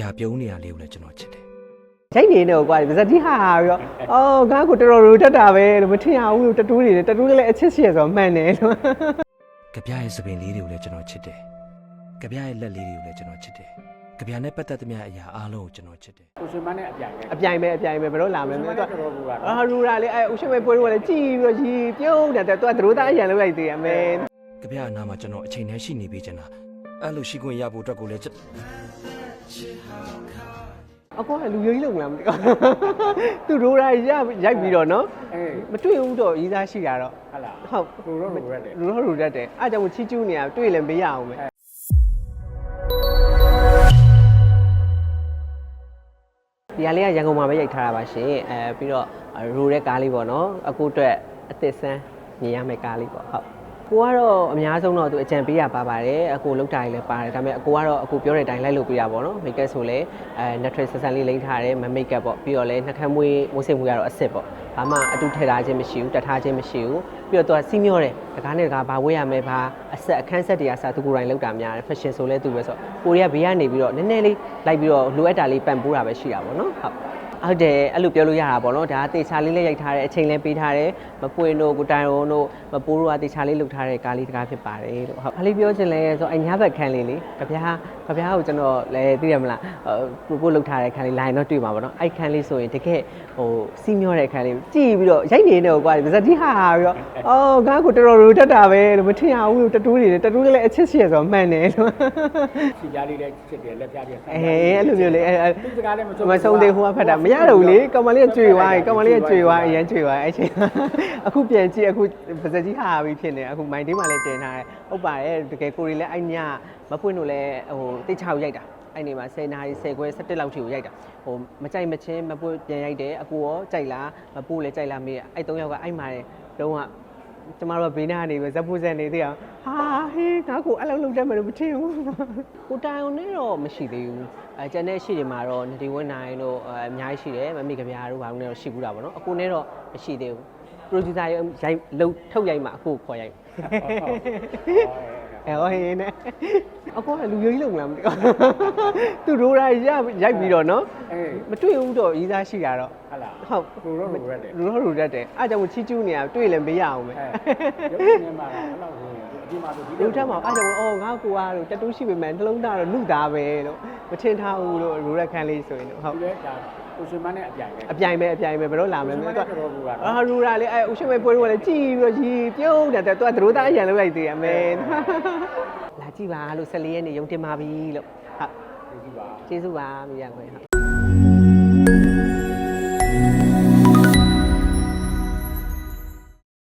ပြပြုံးနေရလေးကိုလည်းကျွန်တော်ချစ်တယ်ရိုက်နေတော့ကွာပါဇက်တိဟာပြီးတော့အော်ငါကတော်တော်ရိုးတက်တာပဲလို့မထင်ရဘူးလို့တတူးနေတယ်တတူးလည်းအချစ်ရှိရဆိုတော့မှန်တယ်လို့ကြပြရဲ့စပင်လေးတွေကိုလည်းကျွန်တော်ချစ်တယ်ကြပြရဲ့လက်လေးတွေကိုလည်းကျွန်တော်ချစ်တယ်ကြပြနဲ့ပတ်သက်သမျှအရာအားလုံးကိုကျွန်တော်ချစ်တယ်ကိုရှင်မနဲ့အပြိုင်ပဲအပြိုင်ပဲအပြိုင်ပဲဘယ်တော့လာမလဲကိုမရှင်မသိနဲ့တော့တော်တော်ဘူးကတော့အာရူရာလေအဲဥရှင်မဲပွဲတော့လည်းကြည်ပြီးတော့ရီပြုံးတယ်တဲ့သူကသရိုးသားအရန်လောက်လိုက်သေးရမယ်ကြပြအနာမှာကျွန်တော်အချိန်တန်းရှိနေပြီကျွန်တော်အဲ့လိုရှိခွင့်ရဖို့အတွက်ကိုလည်းကျွန် အကောကလူရိုးကြီးလုံလားမသိဘူးသူရိုးရာရရိုက်ပြီးတော့နော်အေးမတွေ့ဘူးတော့ရေးသားရှိတာတော့ဟာလားဟုတ်ကိုရောလိုရက်တယ်လူတော့လူတတ်တယ်အားကြောင့်ချီကျူးနေတာတွေ့လည်းမရအောင်ပဲဒီကလေးကရန်ကုန်မှာပဲရိုက်ထားတာပါရှင်အဲပြီးတော့ရိုတဲ့ကားလေးပေါ့နော်အခုအတွက်အသစ်ဆန်းမြင်ရမယ့်ကားလေးပေါ့ဟုတ် ကိုကတော့အများဆုံးတော့သူအကြံပေးရပါပါတယ်အကိုလောက်တာကြီးလည်းပါတယ်ဒါပေမဲ့အကိုကတော့အကိုပြောတဲ့အတိုင်းလိုက်လုပ်ပေးတာပေါ့နော်မိတ်ကပ်ဆိုလည်းအဲနက်ထရစ်ဆန်ဆန်လေးလိမ့်ထားတယ်မမိတ်ကပ်ပေါ့ပြီးတော့လည်းနှာခမ်းမွေးမိုးစိမ်မွေးကတော့အစ်စ်ပေါ့ဘာမှအတူထည့်ထားခြင်းမရှိဘူးတတ်ထားခြင်းမရှိဘူးပြီးတော့သူကစီးမျောတယ်တကားနဲ့တကားဘာဝေးရမယ်ဘာအဆက်အခန်းဆက်တရားစာသူကိုယ်တိုင်လောက်တာများတယ် fashion ဆိုလဲသူပဲဆိုတော့ကိုရီးယားဘေးကနေပြီးတော့နည်းနည်းလေးလိုက်ပြီးတော့လိုအပ်တာလေးပံ့ပိုးတာပဲရှိတာပေါ့နော်ဟုတ် ဟုတ်တယ်အဲ့လိုပြောလို့ရတာပေါ့နော်ဒါကတေချာလေးလေးရိုက်ထားတယ်အချိန်လေးပေးထားတယ်မပွင့်တို့ကိုတိုင်ရုံတို့မပိုးတို့ကတေချာလေးလုပ်ထားတဲ့ကားလေးတကားဖြစ်ပါတယ်လို့ဟုတ်ခလေးပြောချင်လဲဆိုအညာဘက်ခန်းလေးလေကြပြားကြပြားကိုကျွန်တော်လည်းသိရမလားဟိုကိုကိုလုပ်ထားတဲ့ခန်းလေး line တော့တွေ့မှာပေါ့နော်အဲ့ခန်းလေးဆိုရင်တကယ်ဟိုစီးမျောတဲ့ခန်းလေးကြည့်ပြီးတော့ရိုက်နေတယ်ကွာပါဇက်တိဟာပြီးတော့အော်ငါကတော်တော်ရိုးတက်တာပဲလို့မထင်ရဘူးလို့တတူးနေတယ်တတူးလည်းအချစ်ရှိရဆိုတော့မှန်တယ်လို့ခြေပြားလေးလည်းချစ်တယ်လက်ပြားလေးအေးအဲ့လိုမျိုးလေအဲ့အဲ့သူစကားလည်းမမဆုံးသေးဟိုကဖတ်တာမရတော့ဘူးလေကောင်မလေးကကြွေသွားပြီကောင်မလေးကကြွေသွားအရန်ကြွေသွားအဲ့ချိန်အခုပြန်ကြည့်အခုပါဇက်ကြီးဟာပြီးဖြစ်နေအခုမိုင်းတင်းမှလည်းတင်ထားတယ်ဟုတ်ပါတယ်တကယ်ကိုရီလည်းအဲ့ညမပွင့်လို့လည်းဟိုတိတ်ချောက်ရိုက်တာအဲ့နေမှာ10နာရီ10ခွဲ17လောက်ထိကိုရိုက်တာဟိုမကြိုက်မချင်းမပွင့်ပြန်ရိုက်တယ်အကူရောကြိုက်လားမပူလည်းကြိုက်လားမေးအဲ့၃ယောက်ကအဲ့မှာတုံးက ကျမတို့ကဘေးနားကနေပဲဇက်ဖို့ဇက်နေသေးအောင်ဟာဟေးငါ့ကိုအဲ့လိုလုပ်တတ်မယ်လို့မထင်ဘူးကိုတိုင်အောင်နဲ့တော့မရှိသေးဘူးအဲကျန်တဲ့ရှိတွေမှာတော့နေဒီဝင်းနိုင်တို့အဲအများကြီးရှိတယ်မမေကဗျာတို့ဘာလို့လဲတော့ရှိဘူးတာပေါ့နော်အကိုနဲ့တော့မရှိသေးဘူး producer ရိုက်လုတ်ထုတ်ရိုက်မှာအကိုခေါ်ရိုက် အဲဟောဟင်းနဲ့အကောကလူရိုးကြီးလုံလားမသိဘူးသူရိုးရာရရိုက်ပြီးတော့နော်အေးမတွေ့ဘူးတော့ရေးသားရှိတာတော့ဟာလားဟုတ်ကိုရောလိုရက်တယ်လူတော့လူတတ်တယ်အားကြောင့်ချီကျူးနေတာတွေ့လည်းမရအောင်ပဲအဲရုပ်ရှင်မှာတော့အဲ့လောက်ဝင်အဒီမှာဆိုဒီလူထက်မှာအားကြောင့်အော်ငါကိုအားလို့တတူးရှိပေမဲ့နှလုံးသားတော့လူသားပဲလို့မထင်ထားဘူးလို့ရိုးရက်ခန်းလေးဆိုရင်တော့ဟုတ်ဒီလေဒါ ကိုရှင်မနဲ့အပြိုင်ပဲအပြိုင်ပဲအပြိုင်ပဲဘယ်တော့လာမလဲမသိကိုတော့ရှင်မနဲ့တော်တော်ဘူးကတော့အာရူရာလေအဲဥရှင်မဲပွဲတော့လည်းကြည်ပြီးတော့ရီပြုံးတယ်တဲ့သူကသရိုးသားအရန်လောက်လိုက်သေးရမယ်လာကြည့်ပါလို့14ရက်နေရုံတင်ပါပြီလို့ဟုတ်ဒီပါကျေးဇူးပါမိရခွင့်ဟုတ်